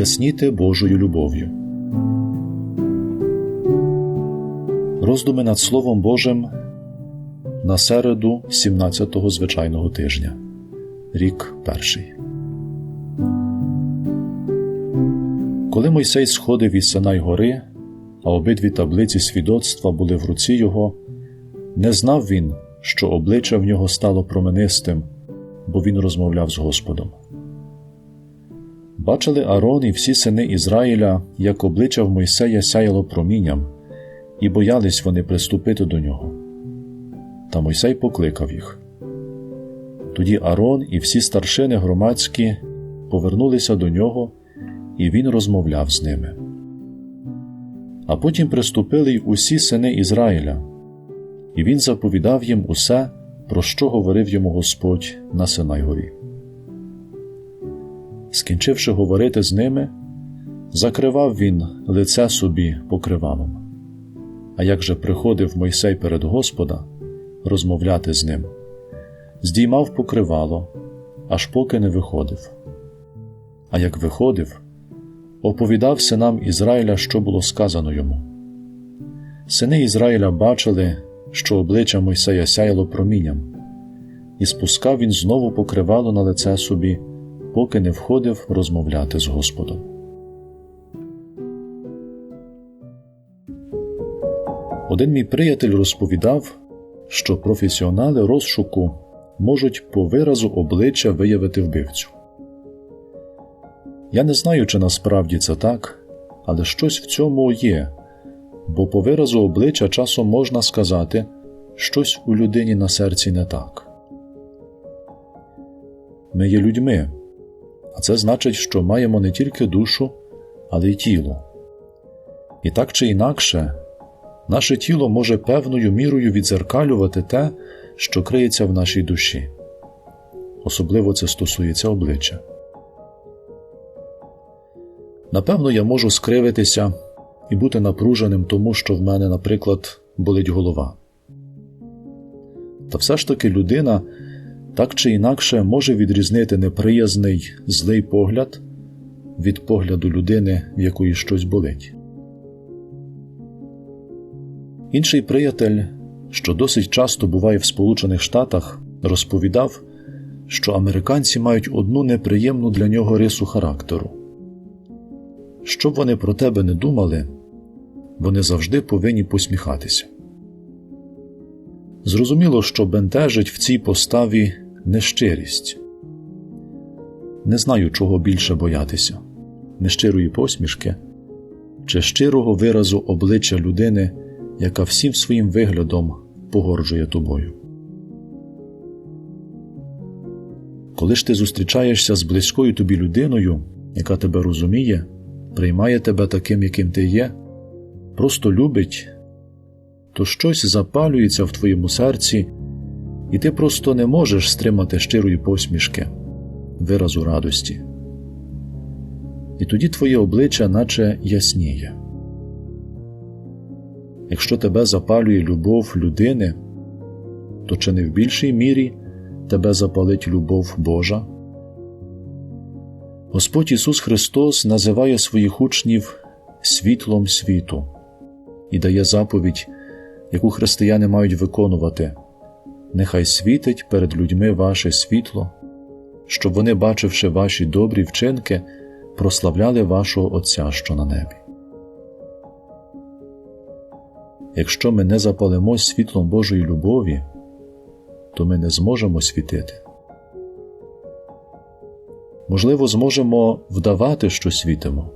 ясніти Божою любов'ю. Роздуми над Словом Божим на середу 17-го звичайного тижня. Рік перший. Коли Мойсей сходив із Синай гори, а обидві таблиці свідоцтва були в руці його, не знав він, що обличчя в нього стало променистим, бо він розмовляв з Господом. Бачили Арон і всі сини Ізраїля, як обличчя в Мойсея сяяло промінням, і боялись вони приступити до нього. Та Мойсей покликав їх. Тоді Арон і всі старшини громадські повернулися до нього, і він розмовляв з ними. А потім приступили й усі сини Ізраїля, і він заповідав їм усе, про що говорив йому Господь на Синайгорі. Скінчивши говорити з ними, закривав він лице собі покривалом. А як же приходив Мойсей перед Господа розмовляти з ним, здіймав покривало, аж поки не виходив. А як виходив, оповідав синам Ізраїля, що було сказано йому. Сини Ізраїля бачили, що обличчя Мойсея сяяло промінням, і спускав він знову покривало на лице собі, поки не входив розмовляти з Господом. Один мій приятель розповідав, що професіонали розшуку можуть по виразу обличчя виявити вбивцю. Я не знаю, чи насправді це так, але щось в цьому є, бо по виразу обличчя часом можна сказати, щось у людині на серці не так. Ми є людьми, а це значить, що маємо не тільки душу, але й тіло. І так чи інакше, наше тіло може певною мірою відзеркалювати те, що криється в нашій душі. Особливо це стосується обличчя. Напевно, я можу скривитися і бути напруженим, тому що в мене, наприклад, болить голова. Та все ж таки людина так чи інакше може відрізнити неприязний злий погляд від погляду людини, в якої щось болить. Інший приятель, що досить часто буває в Сполучених Штатах, розповідав, що американці мають одну неприємну для нього рису характеру. Щоб вони про тебе не думали, вони завжди повинні посміхатися. Зрозуміло, що бентежить в цій поставі нещирість. Не знаю, чого більше боятися нещирої посмішки чи щирого виразу обличчя людини, яка всім своїм виглядом погоржує тобою. Коли ж ти зустрічаєшся з близькою тобі людиною, яка тебе розуміє, приймає тебе таким, яким ти є, просто любить, то щось запалюється в твоєму серці, і ти просто не можеш стримати щирої посмішки, виразу радості. І тоді твоє обличчя наче ясніє. Якщо тебе запалює любов людини, то чи не в більшій мірі тебе запалить любов Божа? Господь Ісус Христос називає своїх учнів світлом світу і дає заповідь, яку християни мають виконувати. Нехай світить перед людьми ваше світло, щоб вони, бачивши ваші добрі вчинки, прославляли вашого Отця, що на небі. Якщо ми не запалимо світлом Божої любові, то ми не зможемо світити. Можливо, зможемо вдавати, що світимо,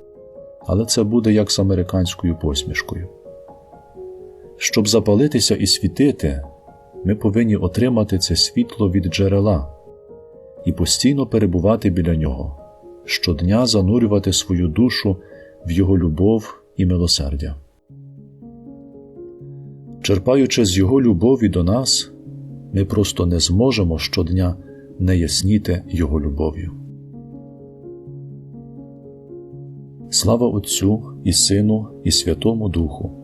але це буде як з американською посмішкою. Щоб запалитися і світити, ми повинні отримати це світло від джерела і постійно перебувати біля нього, щодня занурювати свою душу в Його любов і милосердя. Черпаючи з Його любові до нас, ми просто не зможемо щодня не ясніти Його любов'ю. Слава Отцю і Сину, і Святому Духу,